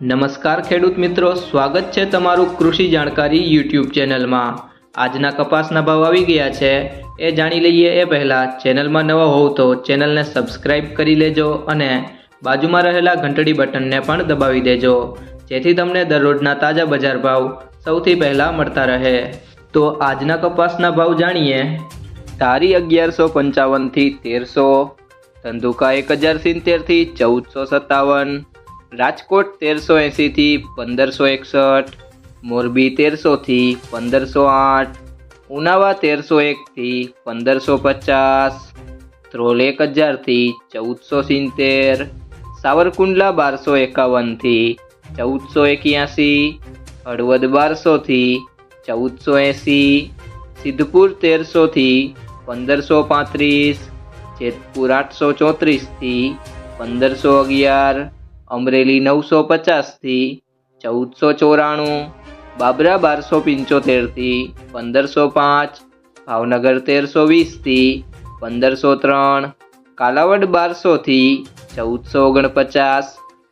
નમસ્કાર ખેડૂત મિત્રો, સ્વાગત છે તમારું કૃષિ જાણકારી યુટ્યુબ ચેનલમાં. આજના કપાસના ભાવ આવી ગયા છે. એ જાણી લઈએ એ પહેલાં, ચેનલમાં નવા હોવ તો ચેનલને સબસ્ક્રાઇબ કરી લેજો અને બાજુમાં રહેલા ઘંટડી બટનને પણ દબાવી દેજો. જેથી તમને દરરોજના તાજા બજાર ભાવ સૌથી પહેલાં મળતા રહે. તો આજના કપાસના ભાવ જાણીએ. તારી અગિયારસો પંચાવનથી તેરસો, ધંધુકા એક હજાર સિત્તેરથી ચૌદસો સત્તાવન રાજકોટ તેરસો એંસીથી પંદરસો એકસઠ, મોરબી તેરસોથી પંદરસો આઠ, ઉનાવા તેરસો એકથી પંદરસો પચાસ, ધ્રોલ એક હજારથી ચૌદસો સિત્તેર, સાવરકુંડલા બારસો એકાવનથી ચૌદસો એક્યાસી, હળવદ બારસોથી ચૌદસો એંસી સિદ્ધપુર તેરસોથી પંદરસો પાંત્રીસ, જેતપુર આઠસો ચોત્રીસથી પંદરસો અગિયાર અમરેલી નવસો પચાસથી ચૌદસો ચોરાણું, બાબરા બારસો પંચોતેરથી પંદરસો પાંચ, ભાવનગર તેરસો વીસથી પંદરસો ત્રણ, કાલાવડ બારસોથી ચૌદસો ઓગણપચાસ,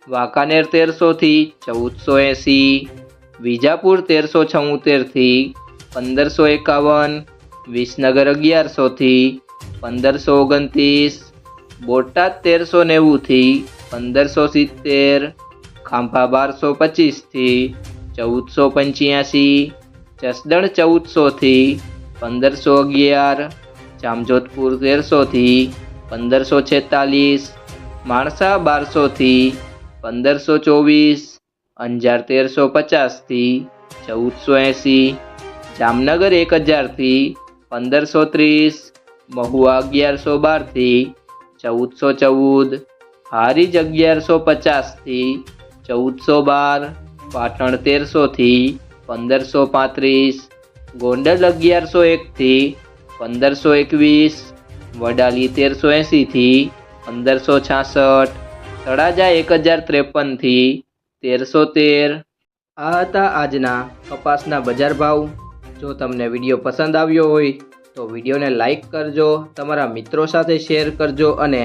વાંકાનેર તેરસોથી ચૌદસો એંસી, વિજાપુર તેરસો છોતેરથી પંદરસો એકાવન, વિસનગર અગિયારસોથી પંદરસો ઓગણત્રીસ, બોટાદ તેરસો નેવુંથી પંદરસો સિત્તેર, ખાંભા બારસો પચીસથી, ચૌદસો પંચ્યાસી, જસદણ ચૌદસોથી, પંદરસો અગિયાર, જામજોધપુર તેરસોથી, પંદરસો છેતાલીસ, માણસા બારસોથી, પંદરસો ચોવીસ, અંજાર તેરસો પચાસથી, ચૌદસો એંસી, જામનગર એક હજારથી પંદરસો ત્રીસ, મહુવા અગિયારસો બારથી, ચૌદસો ચૌદ હારીજ અગિયારસો પચાસથી ચૌદસો બાર, પાટણ તેરસોથી પંદરસો પાંત્રીસ, ગોંડલ અગિયારસો એકથી પંદરસો એકવીસ, વડાલી તેરસો એંસીથી પંદરસો છાસઠ, તળાજા એક હજાર ત્રેપનથી તેરસો તેર. આ હતા આજના કપાસના બજાર ભાવ. જો તમને વીડિયો પસંદ આવ્યો હોય તો વિડીયોને લાઈક કરજો, તમારા મિત્રો સાથે શેર કરજો અને